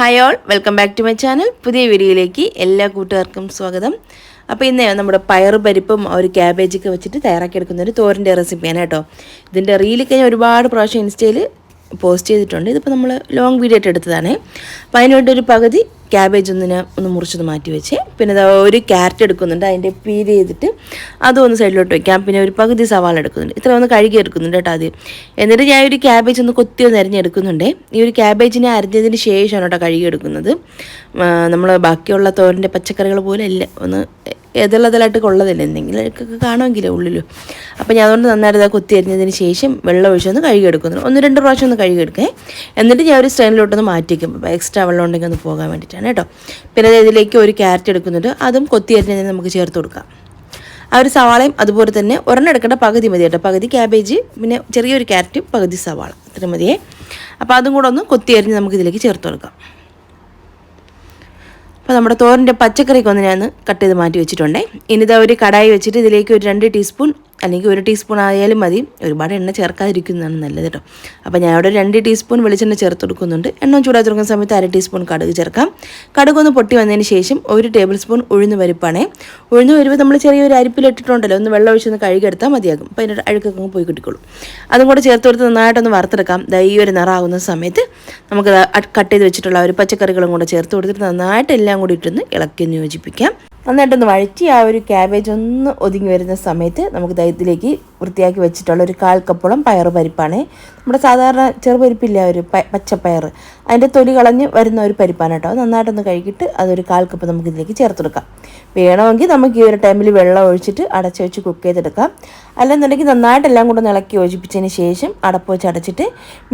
Hi all welcome back to my channel പുതിയ വീഡിയോയിലേക്ക് എല്ലാ കൂട്ടുകാർക്കും സ്വാഗതം. അപ്പോൾ ഇന്ന് നമ്മുടെ പയർ പരിപ്പും ഒരു ക്യാബേജൊക്കെ വെച്ചിട്ട് തയ്യാറാക്കിയെടുക്കുന്ന ഒരു തോരന്റെ റെസിപ്പിയാണ് കേട്ടോ. ഇതിന്റെ റീലൊക്കെ ഞാൻ ഒരുപാട് പ്രാവശ്യം ഇൻസ്റ്റയിൽ പോസ്റ്റ് ചെയ്തിട്ടുണ്ട്. ഇതിപ്പോൾ നമ്മൾ ലോങ് വീഡിയോ ആയിട്ട് എടുത്തതാണ്. അപ്പോൾ അതിനുവേണ്ടി ഒരു പകുതി ക്യാബേജ് ഒന്നിനെ ഒന്ന് മുറിച്ചൊന്ന് മാറ്റി വെച്ച്. പിന്നെ ഒരു ക്യാരറ്റ് എടുക്കുന്നുണ്ട്. അതിന്റെ പീൽ ചെയ്തിട്ട് അതും ഒന്ന് സൈഡിലോട്ട് വെക്കാം. പിന്നെ ഒരു പകുതി സവാള എടുക്കുന്നുണ്ട്. ഇത്ര ഒന്ന് കഴുകി എടുക്കുന്നുണ്ട് കേട്ടോ ആദ്യം. എന്നിട്ട് ഞാൻ ഒരു ക്യാബേജ് ഒന്ന് കൊത്തി ഒന്ന് അരിഞ്ഞെടുക്കുന്നുണ്ട് ഈ ഒരു ക്യാബേജിനെ അരിഞ്ഞതിന് ശേഷമാണ് കേട്ടോ കഴുകി എടുക്കുന്നത്. നമ്മൾ ബാക്കിയുള്ള തോരന്റെ പച്ചക്കറികൾ പോലെ ഇല്ല ഒന്ന് എതിളതിലായിട്ട് കൊള്ളതില്ല. എന്തെങ്കിലുമൊക്കെ കാണുമെങ്കിലേ ഉള്ളിലും. അപ്പോൾ ഞാൻ അതുകൊണ്ട് നന്നായിട്ട് കുത്തി അരിഞ്ഞതിന് ശേഷം വെള്ളം ഒഴിച്ചൊന്ന് കഴുകിയെടുക്കുന്നു. ഒന്ന് രണ്ട് പ്രാവശ്യം ഒന്ന് കഴുകിയെടുക്കേ. എന്നിട്ട് ഞാൻ ഒരു സ്റ്റൈനിലോട്ടൊന്ന് മാറ്റിക്കും എക്സ്ട്രാ വെള്ളം ഉണ്ടെങ്കിൽ ഒന്ന് പോകാൻ വേണ്ടിയിട്ടാണ് കേട്ടോ. പിന്നെ ഇതിലേക്ക് ഒരു ക്യാരറ്റ് എടുക്കുന്നുണ്ട്. അതും കൊത്തി അരിഞ്ഞതിന് നമുക്ക് ചേർത്ത് കൊടുക്കാം. ആ ഒരു സവാളയും അതുപോലെ തന്നെ ഒരെണ്ണം എടുക്കേണ്ട പകുതി മതി കേട്ടോ. പകുതി ക്യാബേജ് പിന്നെ ചെറിയൊരു ക്യാരറ്റും പകുതി സവാള. ഇത്ര മതിയേ. അപ്പോൾ അതും കൂടെ ഒന്ന് കൊത്തി അരിഞ്ഞ് നമുക്ക് ഇതിലേക്ക് ചേർത്ത് കൊടുക്കാം. അപ്പോൾ നമ്മുടെ തോരന്റെ പച്ചക്കറിക്കൊന്ന് ഞാൻ കട്ട് ചെയ്ത് മാറ്റി വെച്ചിട്ടുണ്ടേ. ഇനിതാ ഒരു കടായി വെച്ചിട്ട് ഇതിലേക്ക് ഒരു രണ്ട് ടീസ്പൂൺ അല്ലെങ്കിൽ ഒരു ടീസ്പൂൺ ആയാലും മതി. ഒരുപാട് എണ്ണ ചേർക്കാതിരിക്കുന്നതാണ് നല്ലത് കേട്ടോ അപ്പോൾ ഞാൻ അവിടെ രണ്ട് ടീസ്പൂൺ വെളിച്ചെണ്ണ ചേർത്ത് കൊടുക്കുന്നുണ്ട്. എണ്ണ ചൂടാക്കി തുടങ്ങുന്ന സമയത്ത് അര ടീസ്പൂൺ കടുക് ചേർക്കാം. കടുക് ഒന്ന് പൊട്ടി വന്നതിന് ശേഷം ഒരു ടേബിൾ സ്പൂൺ ഉഴുന്ന് പരിപ്പാണേ. ഉഴുന്ന് പരിപ്പ് നമ്മൾ ചെറിയൊരു അരിപ്പിലിട്ടിട്ടുണ്ടല്ലോ. ഒന്ന് വെള്ളം ഒഴിച്ചൊന്ന് കഴുകിയെടുത്താൽ മതിയാകും. അപ്പോൾ അതിന്റെ അഴുക്കൊക്കെ പോയി കിട്ടിക്കോളും. അതും കൂടെ ചേർത്ത് കൊടുത്ത് നന്നായിട്ടൊന്ന് വറുത്തെടുക്കാം. ഈ ഒരു ആകുന്ന സമയത്ത് നമുക്ക് കട്ട് ചെയ്ത് വെച്ചിട്ടുള്ള ഒരു പച്ചക്കറികളും കൂടെ ചേർത്ത് കൊടുത്തിട്ട് നന്നായിട്ട് എല്ലാം കൂടി ഇട്ടൊന്ന് ഇളക്കി യോജിപ്പിക്കാം. നന്നായിട്ടൊന്ന് വഴറ്റി ആ ഒരു ക്യാബേജ് ഒന്ന് ഒതുങ്ങി വരുന്ന സമയത്ത് നമുക്ക് ദൈത്യത്തിലേക്ക് വൃത്തിയാക്കി വെച്ചിട്ടുള്ള ഒരു കാൽ പയർ പരിപ്പാണ്. നമ്മുടെ സാധാരണ ചെറുപരിപ്പില്ല ഒരു പച്ചപ്പയർ. അതിന്റെ തൊലി കളഞ്ഞ് വരുന്ന ഒരു പരിപ്പാണ് കേട്ടോ. നന്നായിട്ടൊന്ന് കഴുകിയിട്ട് അതൊരു കാൽ കപ്പ് നമുക്ക് ഇതിലേക്ക് ചേർത്തെടുക്കാം. വേണമെങ്കിൽ നമുക്ക് ഈ ഒരു ടൈമിൽ വെള്ളം ഒഴിച്ചിട്ട് അടച്ച് വെച്ച് കുക്ക് ചെയ്തെടുക്കാം. അല്ലെന്നുണ്ടെങ്കിൽ നന്നായിട്ട് എല്ലാം കൂടെ ഇളക്കി യോജിപ്പിച്ചതിന് ശേഷം അടപ്പ് വെച്ച് അടച്ചിട്ട്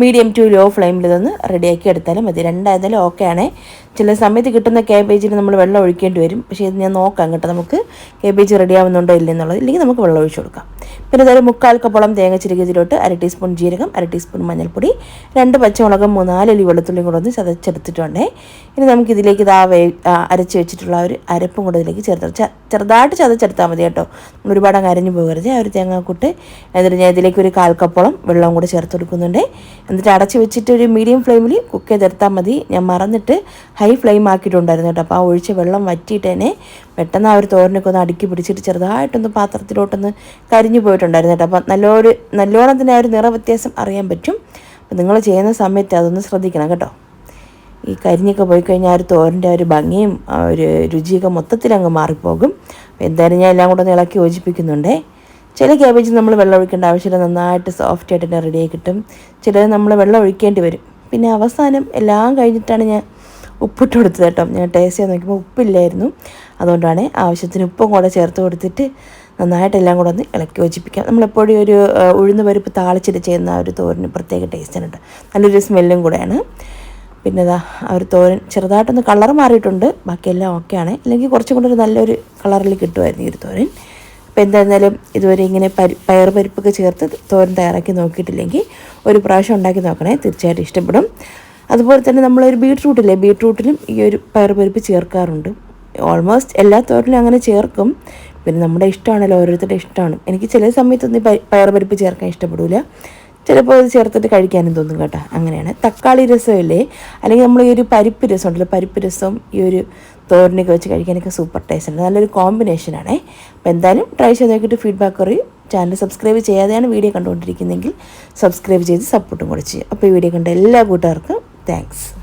മീഡിയം ടു ലോ ഫ്ലെയിമിൽ ഇതൊന്ന് റെഡിയാക്കി എടുത്താലും മതി. രണ്ടായിരുന്നാലും ഓക്കെ ആണേ ചില സമയത്ത് കിട്ടുന്ന കാബേജിന് നമ്മൾ വെള്ളം ഒഴിക്കേണ്ടി വരും. പക്ഷേ ഇത് ഞാൻ നോക്കാം കേട്ടോ. നമുക്ക് കാബേജ് റെഡിയാവുന്നുണ്ടോ ഇല്ലെന്നുള്ളത്. ഇല്ലെങ്കിൽ നമുക്ക് വെള്ളം ഒഴിച്ചു കൊടുക്കാം. പിന്നെ ഇതൊരു മുക്കാൽ കപ്പോളം തേങ്ങ ചിരുകിയതിലോട്ട് അര ടീസ്പൂൺ ജീരകം അര ടീസ്പൂൺ മഞ്ഞൾപ്പൊടി രണ്ട് പച്ചമുളകും മൂന്നാലല്ലി വെളുത്തുള്ളിയും കൂടെ ഒന്ന് ചതച്ചെടുത്തിട്ടുണ്ടേ. ഇനി നമുക്ക് ഇതിലേക്ക് ഇതാ വേ അരച്ച് വെച്ചിട്ടുള്ള ഒരു അരപ്പും കൂടെ ഇതിലേക്ക് ചേർത്ത് ചെറുതായിട്ട് ചതച്ചെടുത്താൽ മതി കേട്ടോ. ഒരുപാട് അങ്ങ് അരഞ്ഞു പോകരുത്. ആ ഒരു തേങ്ങാക്കൂട്ട് എന്നിട്ട് ഞാൻ ഇതിലേക്ക് ഒരു കാൽ കപ്പോളം വെള്ളവും കൂടെ ചേർത്ത് കൊടുക്കുന്നുണ്ട്. എന്നിട്ട് അടച്ച് വെച്ചിട്ട് ഒരു മീഡിയം ഫ്ലെയിമിൽ കുക്ക് ചെയ്തെടുത്താൽ മതി. ഞാൻ മറന്നിട്ട് ഹൈ ഫ്ലെയിം ആക്കിയിട്ടുണ്ടായിരുന്നു കേട്ടോ. അപ്പോൾ ആ ഒഴിച്ച വെള്ളം വറ്റിയിട്ട് തന്നെ പെട്ടെന്ന് ആ ഒരു തോരനൊക്കെ ഒന്ന് അടുക്കി പിടിച്ചിട്ട് ചെറുതായിട്ടൊന്ന് പാത്രത്തിലോട്ടൊന്ന് കരിഞ്ഞു പോയിട്ടുണ്ടായിരുന്നു കേട്ടോ. അപ്പം നല്ലൊരു നല്ലോണം തന്നെ ആ ഒരു നിറവ്യത്യാസം അറിയാൻ പറ്റും. അപ്പം നിങ്ങൾ ചെയ്യുന്ന സമയത്ത് അതൊന്ന് ശ്രദ്ധിക്കണം കേട്ടോ. ഈ കരിഞ്ഞൊക്കെ പോയി കഴിഞ്ഞാൽ ആ ഒരു തോരന്റെ ഒരു ഭംഗിയും ആ ഒരു രുചിയൊക്കെ മൊത്തത്തിൽ അങ്ങ് മാറിപ്പോകും. എന്തായാലും ഞാൻ എല്ലാം കൂടെ ഒന്ന് ഇളക്കി യോജിപ്പിക്കുന്നുണ്ടേ. ചില ക്യാബേജ് നമ്മൾ വെള്ളം ഒഴിക്കേണ്ട ആവശ്യമില്ല. നന്നായിട്ട് സോഫ്റ്റ് ആയിട്ട് തന്നെ റെഡിയായി കിട്ടും. ചിലത് നമ്മൾ വെള്ളം ഒഴിക്കേണ്ടി വരും. പിന്നെ അവസാനം എല്ലാം കഴിഞ്ഞിട്ടാണ് ഞാൻ ഉപ്പിട്ട് കൊടുത്തത് കേട്ടോ. ഞാൻ ടേസ്റ്റ് ചെയ്ത് നോക്കിയപ്പോൾ ഉപ്പില്ലായിരുന്നു. അതുകൊണ്ടാണ് ആവശ്യത്തിന് ഉപ്പും കൂടെ ചേർത്ത് കൊടുത്തിട്ട് നന്നായിട്ട് എല്ലാം കൂടെ ഒന്ന് ഇളക്കി യോജിപ്പിക്കാം. നമ്മളെപ്പോഴും ഒരു ഉഴുന്ന് പരിപ്പ് താളിച്ചിട്ട് ചെയ്യുന്ന ആ ഒരു തോരന് പ്രത്യേക ടേസ്റ്റാണ് കേട്ടോ. നല്ലൊരു സ്മെല്ലും കൂടെയാണ്. പിന്നെ ഇതാ ആ ഒരു തോരൻ ചെറുതായിട്ടൊന്ന് കളർ മാറിയിട്ടുണ്ട്. ബാക്കിയെല്ലാം ഓക്കെയാണ് അല്ലെങ്കിൽ കുറച്ചും കൂടെ ഒരു നല്ലൊരു കളറിൽ കിട്ടുമായിരുന്നു ഈ ഒരു തോരൻ. അപ്പോൾ എന്തായിരുന്നാലും ഇതുവരെ ഇങ്ങനെ പരി പയർ പരിപ്പൊക്കെ ചേർത്ത് തോരൻ തയ്യാറാക്കി നോക്കിയിട്ടില്ലെങ്കിൽ ഒരു പ്രാവശ്യം ഉണ്ടാക്കി നോക്കണേ. തീർച്ചയായിട്ടും ഇഷ്ടപ്പെടും. അതുപോലെ തന്നെ നമ്മളൊരു ബീട്രൂട്ടില്ലേ? ബീട്രൂട്ടിലും ഈ ഒരു പയർ പരിപ്പ് ചേർക്കാറുണ്ട്. ഓൾമോസ്റ്റ് എല്ലാ തോരനും അങ്ങനെ ചേർക്കും. പിന്നെ നമ്മുടെ ഇഷ്ടമാണല്ലോ ഓരോരുത്തരുടെ ഇഷ്ടമാണ്. എനിക്ക് ചില സമയത്തൊന്നും പയർ പരിപ്പ് ചേർക്കാൻ ഇഷ്ടപ്പെടില്ല ചിലപ്പോൾ അത് ചേർത്തിട്ട് കഴിക്കാനും തോന്നും കേട്ടോ. അങ്ങനെയാണ്. തക്കാളി രസമില്ലേ? അല്ലെങ്കിൽ നമ്മൾ ഈ ഒരു പരിപ്പ് രസം ഉണ്ടല്ലോ പരിപ്പ് രസം ഈ ഒരു തോരനൊക്കെ വെച്ച് കഴിക്കാനൊക്കെ സൂപ്പർ ടേസ്റ്റ് ഉണ്ട്. നല്ലൊരു കോമ്പിനേഷനാണേ അപ്പോൾ എന്തായാലും ട്രൈ ചെയ്ത് നോക്കിയിട്ട് ഫീഡ്ബാക്ക് പറയും. ചാനൽ സബ്സ്ക്രൈബ് ചെയ്യാതെയാണ് വീഡിയോ കണ്ടുകൊണ്ടിരിക്കുന്നതെങ്കിൽ സബ്സ്ക്രൈബ് ചെയ്ത് സപ്പോർട്ടും കൂടെ അപ്പോൾ ഈ വീഡിയോ കണ്ട എല്ലാ കൂട്ടുകാർക്കും Thanks.